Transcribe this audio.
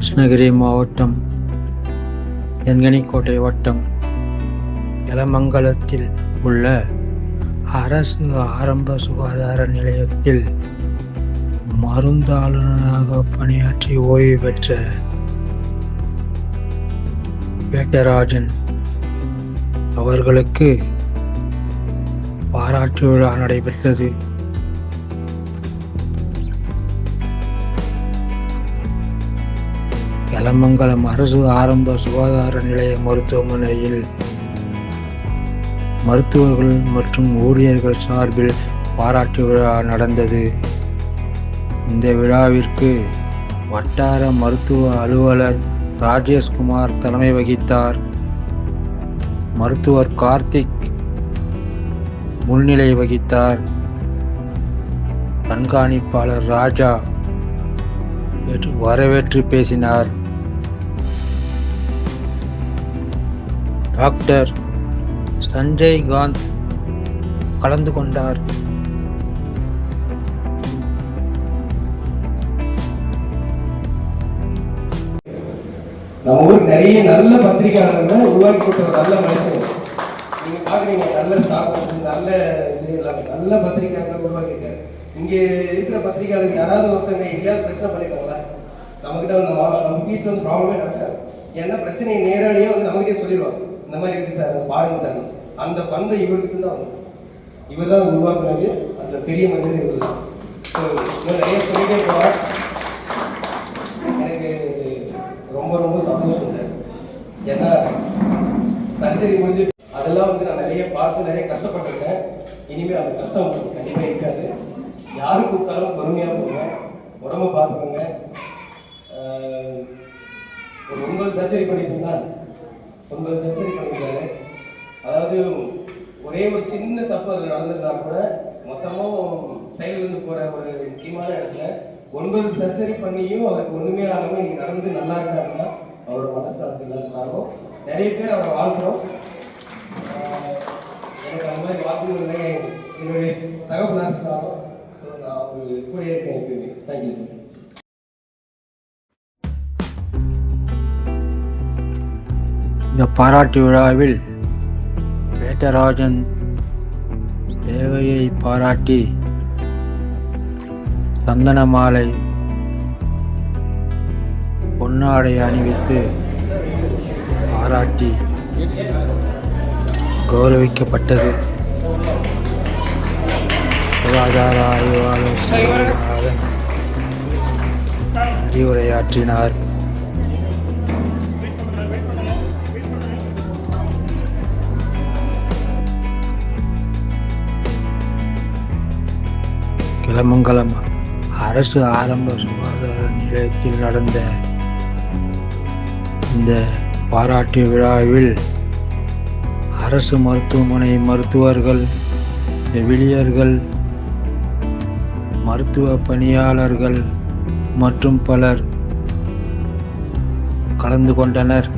கிருஷ்ணகிரி மாவட்டம் தென்கனிக்கோட்டை வட்டம் எலமங்கலத்தில் உள்ள அரசு ஆரம்ப சுகாதார நிலையத்தில் மருந்தாளுநராக பணியாற்றி ஓய்வு பெற்ற வேட்டராஜன் அவர்களுக்கு பாராட்டு விழா நடைபெற்றது. எலமங்கலம் அரசு ஆரம்ப சுகாதார நிலைய மருத்துவமனையில் மருத்துவர்கள் மற்றும் ஊழியர்கள் சார்பில் பாராட்டு விழா நடந்தது. இந்த விழாவிற்கு வட்டார மருத்துவ அலுவலர் ராஜேஷ்குமார் தலைமை வகித்தார். மருத்துவர் கார்த்திக் முன்னிலை வகித்தார். கண்காணிப்பாளர் ராஜா வரவேற்று பேசினார். டாக்டர் சஞ்சய் காந்த் கலந்து கொண்டார். நம்ம ஊருக்கு நிறைய நல்ல பத்திரிகையாளர்களை உருவாக்கி கொடுத்த நல்ல மனுஷன். நீங்க பாக்குறீங்க நல்ல ஸ்டாஃப் நல்ல இது எல்லாமே. நல்ல பத்திரிகையாளர்களை உருவாக்கியிருக்காரு. இங்க இருக்கிற பத்திரிகையாளர் யாராவது ஒருத்தங்க எங்கேயாவது பிரச்சனை பண்ணிருக்காங்களா நம்மகிட்ட வந்து நம்ம பீஸ் வந்து ப்ராப்ளமே நடக்காது. ஏன்னா பிரச்சனையை நேரடியாக வந்து நம்மகிட்டே சொல்லிடுவாங்க. இந்த மாதிரி எப்படி சார் பாருங்க சார். அந்த பண்பை இவருக்கு தான் இவர் தான் உருவாக்குனது அந்த பெரிய மனிதர் இவர் தான் ஸோ இன்னும் நிறைய சொல்லிட்டே போவார் எனக்கு ரொம்ப ரொம்ப சந்தோஷம் சார். ஏன்னா சர்ஜரி முடிஞ்சு அதெல்லாம் வந்து நான் நிறைய பார்த்து நிறைய கஷ்டப்பட்டிருக்கேன். இனிமேல் அந்த கஷ்டம் உங்களுக்கு கண்டிப்பாக இருக்காது. யாரு கூப்பிட்டாலும் பொறுமையாக போங்க. உடம்ப பார்த்துக்கோங்க. ஒரு ஒன்பது சர்ஜரி பண்ணியிருந்தீங்களா ஒன்பது சர்ஜரி பண்ணியிருக்காரு அதாவது ஒரே ஒரு சின்ன தப்பு அது நடந்திருந்தா கூட மொத்தமும் செயலிழந்து போற ஒரு முக்கியமான இடத்துல ஒன்பது சர்ஜரி பண்ணியும் அவருக்கு ஒண்ணுமே ஆகாம இன்னைக்கு நடந்து நல்லா இருக்காருன்னா அவரோட மனஸ்தானத்துக்கு எல்லாம் காரணம். நிறைய பேர் அவரை வாழ்க்கிறோம் எனக்கு அந்த மாதிரி வாக்குகள் என்னுடைய தகவல் நரசினாலும் ஸோ நான் அவங்க கூட இருக்கேன். தேங்க்யூ சார் இந்த பாராட்டு விழாவில் வேட்டராஜன் தேவையை பாராட்டி சந்தன மாலை பொன்னாடை அணிவித்து பாராட்டி கௌரவிக்கப்பட்டது. சுகாதார ஆய்வாளர் சிவநாதன் நன்றி அரசு ஆரம்ப சுகாதார நிலையத்தில் நடந்த இந்த பாராட்டு விழாவில் அரசு மருத்துவமனை மருத்துவர்கள் செவிலியர்கள் மருத்துவ பணியாளர்கள் மற்றும் பலர் கலந்து கொண்டனர்.